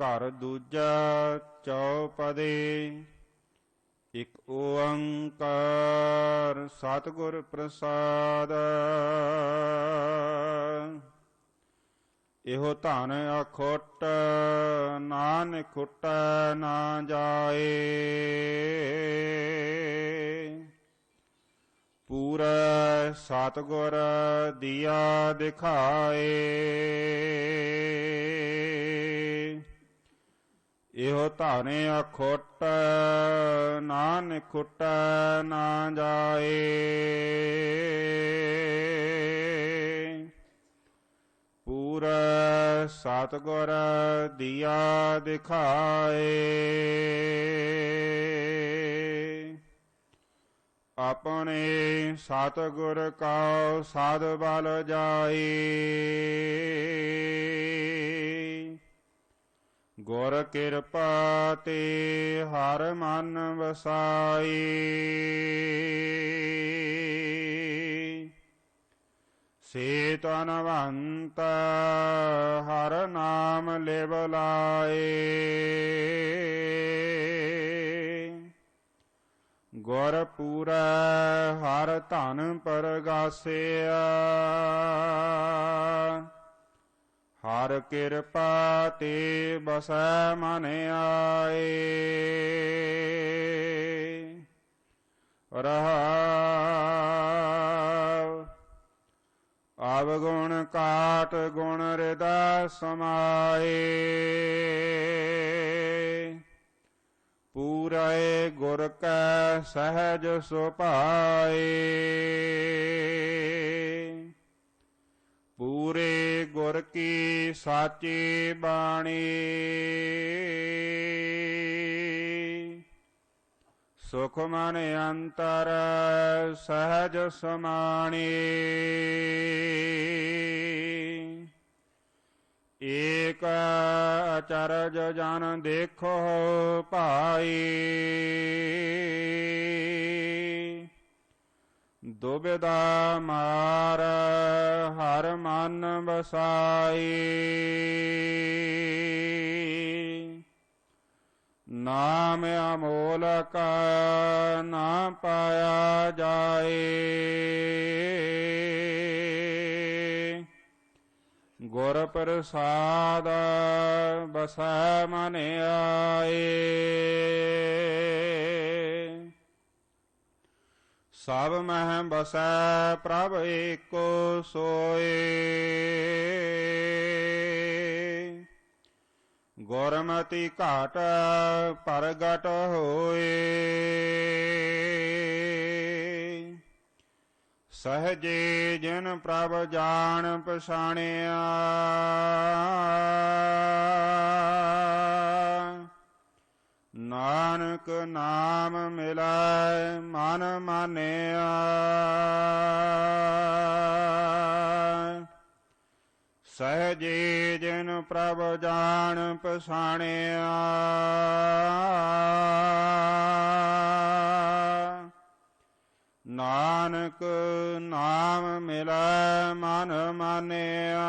ਘਰ ਦੂਜਾ ਚੌਪਦੇ ਇਕ ਓੰਕਾਰ ਸਤਿਗੁਰ ਪ੍ਰਸਾਦ। ਇਹੋ ਧਨ ਅਖੋਟ, ਨਾਨਕ ਖੁੱਟ ਨਾ ਜਾਏ। ਪੂਰਾ ਸਤਿਗੁਰ ਦੀਆ ਦਿਖਾਏ। ਇਹੋ ਧਾਨੇ ਅਖੁੱਟ, ਨਾਨਕ ਖੁੱਟ ਨਾ ਜਾਏ। ਪੂਰਾ ਸਤਿਗੁਰ ਦੀਆ ਦਿਖਾਏ। ਆਪਣੇ ਸਤਿਗੁਰ ਕਾ ਸਾਧ ਬਲ ਜਾਏ। ਗੁਰ ਕਿਰਪਾ ਤੇ ਹਰ ਮਨ ਵਸਾਈ। ਸੇ ਤਨਵੰਤ ਹਰ ਨਾਮ ਲਿਵ ਲਾਏ। ਗੁਰ ਪੂਰੈ ਹਰ ਧਨ ਪਰਗਾਸਿਆ। ਹਰ ਕਿਰਪਾ ਤੇ ਬਸੈ ਮਨ ਆਏ। ਰਹਾ ਅਵਗੁਣ ਕਾਟ ਗੁਣ ਹਿਰਦਾ ਸਮਾਏ। ਪੂਰੇ ਗੁਰ ਕੈ ਸਹਿਜ ਸੁਭਾਏ। ਪੂਰੇ ਗੁਰ ਕੀ ਸਾਚੀ ਬਾਣੀ। ਸੁਖ ਮਨ ਅੰਤਰ ਸਹਿਜ ਸਮਾਣੀ। ਏਕ ਅਚਰਜ ਜਨ ਦੇਖੋ ਭਾਈ। ਦੁਬਿਦਾ ਮਾਰ, ਹਰ ਮਨ ਬਸਾਈ ਨਾਮ ਅਮੋਲਕ ਨਾ ਪਾਇਆ ਜਾਏ। ਗੁਰ ਪ੍ਰਸਾਦ ਬਸੈ ਮਨ ਆਏ। ਸਭ ਮਹਿ ਬਸੈ ਪ੍ਰਭ ਏਕੋ ਸੋਏ। ਗੁਰਮਤੀ ਘਾਟ ਪ੍ਰਗਟ ਹੋਏ। ਸਹਜੇ ਜਿਨ ਪ੍ਰਭ ਜਾਣ ਪਛਾਣਿਆ। ਨਾਨਕ ਨਾਮ ਮਿਲੈ, ਮਨ ਮਾਨਿਆ। ਸਹਜੇ ਜਿਨ ਪ੍ਰਭ ਜਾਣ ਪਛਾਣਿਆ। ਨਾਨਕ ਨਾਮ ਮਿਲੈ, ਮਨ ਮਾਨਿਆ।